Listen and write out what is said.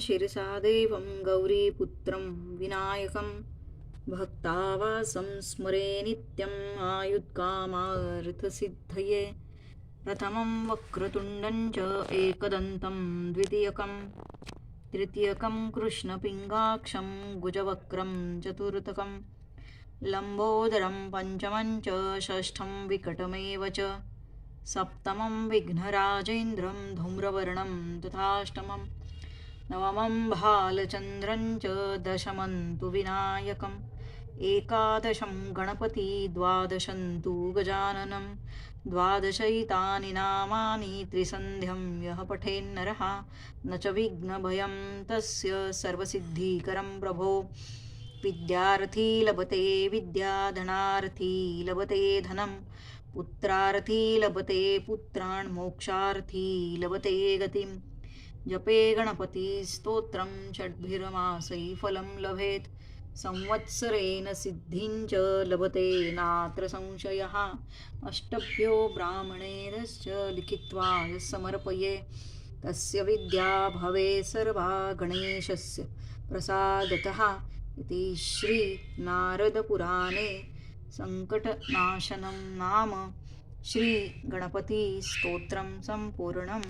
शिरसा देवं गौरीपुत्रं विनायकं। भक्तावासं स्मरे नित्यम् आयुत्कामार्थसिद्धये। प्रथमं वक्रतुण्डं च एकदन्तं द्वितीयकं। तृतीयकं कृष्णपिङ्गाक्षं गुजवक्रं चतुर्थकं लम्बोदरं पञ्चमं च षष्ठं विकटमेव च। सप्तमं विघ्नराजेन्द्रं धूम्रवर्णं तथाष्टमम्। नवमं भालचन्द्रञ्च च दशमं तु विनायकम् एकादशं गणपति द्वादशं तु गजाननं द्वादशैतानि नामानि त्रिसन्ध्यं यः पठेन्नरः न च विघ्नभयं तस्य सर्वसिद्धिकरं प्रभो। विद्यार्थी लभते विद्याधनार्थी लभते धनं पुत्रार्थी लभते पुत्रान् मोक्षार्थी लभते गतिम्। जपे गणपतिस्तोत्रं षड्भिरमासै फलं लभेत्। संवत्सरेण सिद्धिञ्च लभते नात्र संशयः। अष्टभ्यो ब्राह्मणेरश्च लिखित्वा समर्पये तस्य विद्या भवे सर्वा गणेशस्य प्रसादतः। इति श्रीनारदपुराणे सङ्कटनाशनं नाम श्रीगणपतिस्तोत्रं सम्पूर्णम्।